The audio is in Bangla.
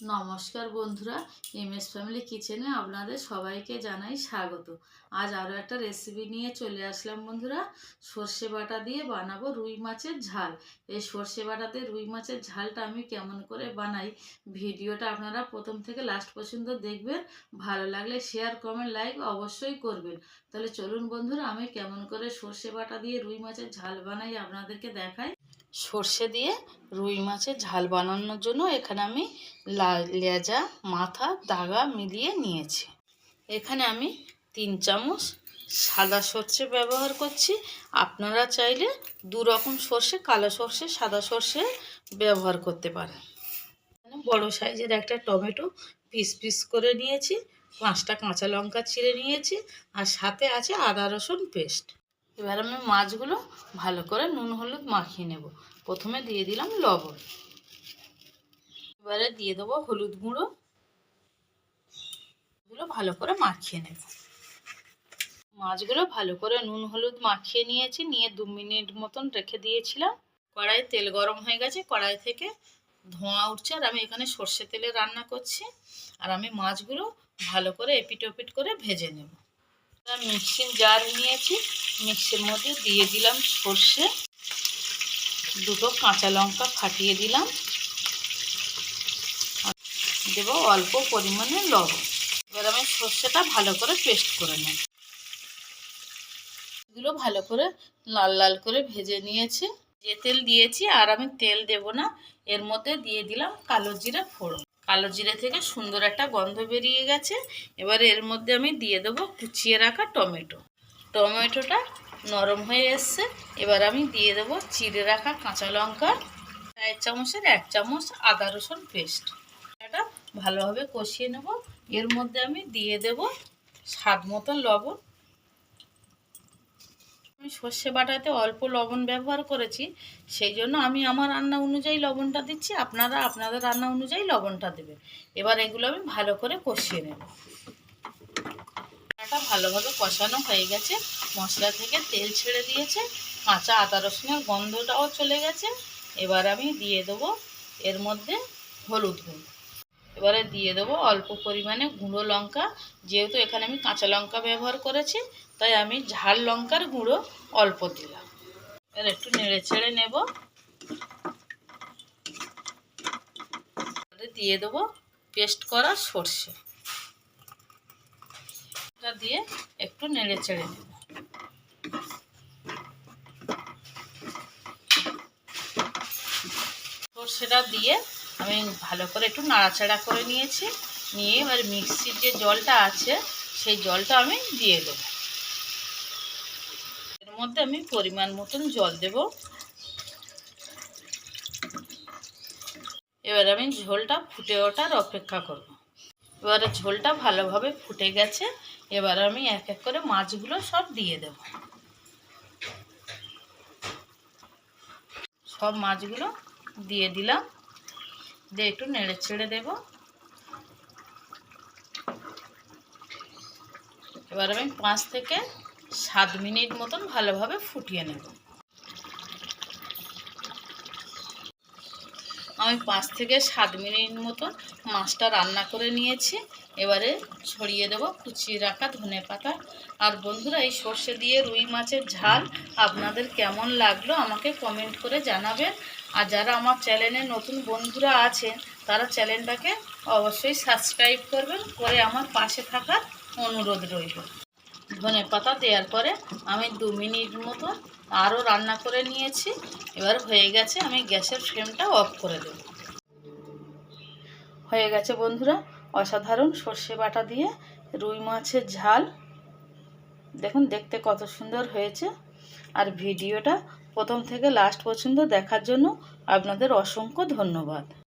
নমস্কার বন্ধুরা এম এস ফ্যামিলি কিচেনে আপনাদের সবাইকে জানাই স্বাগত। আজ আরও একটা রেসিপি নিয়ে চলে আসলাম বন্ধুরা। সর্ষে বাটা দিয়ে বানাবো রুই মাছের ঝাল। এই সর্ষে বাটাতে রুই মাছের ঝালটা আমি কেমন করে বানাই, ভিডিওটা আপনারা প্রথম থেকে লাস্ট পর্যন্ত দেখবেন। ভালো লাগলে শেয়ার কমেন্ট লাইক অবশ্যই করবেন। তাহলে চলুন বন্ধুরা, আমি কেমন করে সর্ষে বাটা দিয়ে রুই মাছের ঝাল বানাই আপনাদেরকে দেখাই। সর্ষে দিয়ে রুই মাছের ঝাল বানানোর জন্য এখানে আমি লেজা, মাথা, দাগা মিলিয়ে নিয়েছি। এখানে আমি তিন চামচ সাদা সর্ষে ব্যবহার করছি। আপনারা চাইলে দু রকম সর্ষে, কালো সর্ষে, সাদা সর্ষে ব্যবহার করতে পারেন। বড় সাইজের একটা টমেটো পিস পিস করে নিয়েছি। পাঁচটা কাঁচা লঙ্কা চিড়ে নিয়েছি। আর সাথে আছে আদা রসুন পেস্ট। এবার আমি মাছগুলো ভালো করে নুন, হলুদ মাখিয়ে নেব। প্রথমে দিয়ে দিলাম লবণ। এবারে দিয়ে দেবো হলুদ গুঁড়ো। এগুলো ভালো করে মাখিয়ে নেব। মাছগুলো ভালো করে নুন, হলুদ মাখিয়ে নিয়েছি, নিয়ে দু মিনিট মতন রেখে দিয়েছিলাম। কড়াই তেল গরম হয়ে গেছে, কড়াই থেকে ধোঁয়া উঠছে আর আমি এখানে সর্ষে তেলে রান্না করছি। আর আমি মাছগুলো ভালো করে এপিট ওপিট করে ভেজে নেব। মিক্সিং জার নিয়েছি। মিক্সির মধ্যে দিয়ে দিলাম সর্ষে। দুটো কাঁচা লঙ্কা ফাটিয়ে দিলাম। দেবো অল্প পরিমাণে লবণ। এবার আমি সর্ষেটা ভালো করে পেস্ট করে নেব। এগুলো ভালো করে লাল লাল করে ভেজে নিয়েছি। যে তেল দিয়েছি আর আমি তেল দেব না, এর মধ্যে দিয়ে দিলাম কালো জিরে ফোড়ন। কালো জিরে থেকে সুন্দর একটা গন্ধ বেরিয়ে গেছে। এবার এর মধ্যে আমি দিয়ে দেবো কুচিয়ে রাখা টমেটো। টমেটোটা নরম হয়ে এসছে। এবার আমি দিয়ে দেবো চিড়ে রাখা কাঁচা লঙ্কা। চায়ের চামচের এক চামচ আদা রসুন পেস্ট। এটা ভালোভাবে কষিয়ে নেব। এর মধ্যে আমি দিয়ে দেব স্বাদ মতো লবণ। আমি সর্ষে বাটাতে অল্প লবণ ব্যবহার করেছি, সেই জন্য আমি আমার রান্না অনুযায়ী লবণটা দিচ্ছি, আপনারা আপনাদের রান্না অনুযায়ী লবণটা দেবে এবার এগুলো আমি ভালো করে কষিয়ে নেব। মশলাটা ভালোভাবে কষানো হয়ে গেছে, মশলা থেকে তেল ছেড়ে দিয়েছে, কাঁচা আদা রসুনের গন্ধটাও চলে গেছে। এবার আমি দিয়ে দেবো এর মধ্যে হলুদ গুঁড়ো। এবারে দিয়ে দেবো অল্প পরিমাণে গুঁড়ো লঙ্কা। যেহেতু এখানে আমি কাঁচা লঙ্কা ব্যবহার করেছি, তাই আমি ঝাল লঙ্কার গুঁড়ো অল্প দিলাম। এবার একটু নেড়ে ছেড়ে নেব। দিয়ে দেবো পেস্ট করা সর্ষে। দিয়ে একটু নেড়ে ছেড়ে নেব। সর্ষেটা দিয়ে আমি ভালো করে একটু নাড়াচাড়া করে নিয়েছি। নিয়ে এবার মিক্সির যে জলটা আছে, সেই জলটা আমি দিয়ে দেবো। এর মধ্যে আমি পরিমাণ মতন জল দেব। এবার আমি ঝোলটা ফুটে ওঠার অপেক্ষা করব। এবার ঝোলটা ভালোভাবে ফুটে গেছে। এবার আমি এক এক করে মাছগুলো সব দিয়ে দেব। সব মাছগুলো দিয়ে দিলাম। দিয়ে একটু নেড়ে ছেড়ে দেব। এবার আমি পাঁচ থেকে সাত মিনিট মতন ভালোভাবে ফুটিয়ে নেব। আমি পাঁচ থেকে সাত মিনিট মতন মাছটা রান্না করে নিয়েছি। এবারে ছড়িয়ে দেব কুচিয়ে রাখা ধনে পাতা। আর বন্ধুরা, এই সর্ষে দিয়ে রুই মাছের ঝাল আপনাদের কেমন লাগল আমাকে কমেন্ট করে জানাবেন। আর যারা আমার চ্যানেলে নতুন বন্ধুরা আছেন, তারা চ্যানেলটাকে অবশ্যই সাবস্ক্রাইব করবেন। করে আমার পাশে থাকার অনুরোধ রইল। ধনে পাতা দেওয়ার পরে আমি দু মিনিট মতো আরও রান্না করে নিয়েছি। এবার হয়ে গেছে আমি গ্যাসের ফ্লেমটা অফ করে দেব। হয়ে গেছে বন্ধুরা, অসাধারণ সর্ষে বাটা দিয়ে রুই মাছের ঝাল। দেখুন, দেখতে কত সুন্দর হয়েছে। আর ভিডিওটা প্রথম থেকে লাস্ট পর্যন্ত দেখার জন্য আপনাদের অসংখ্য ধন্যবাদ।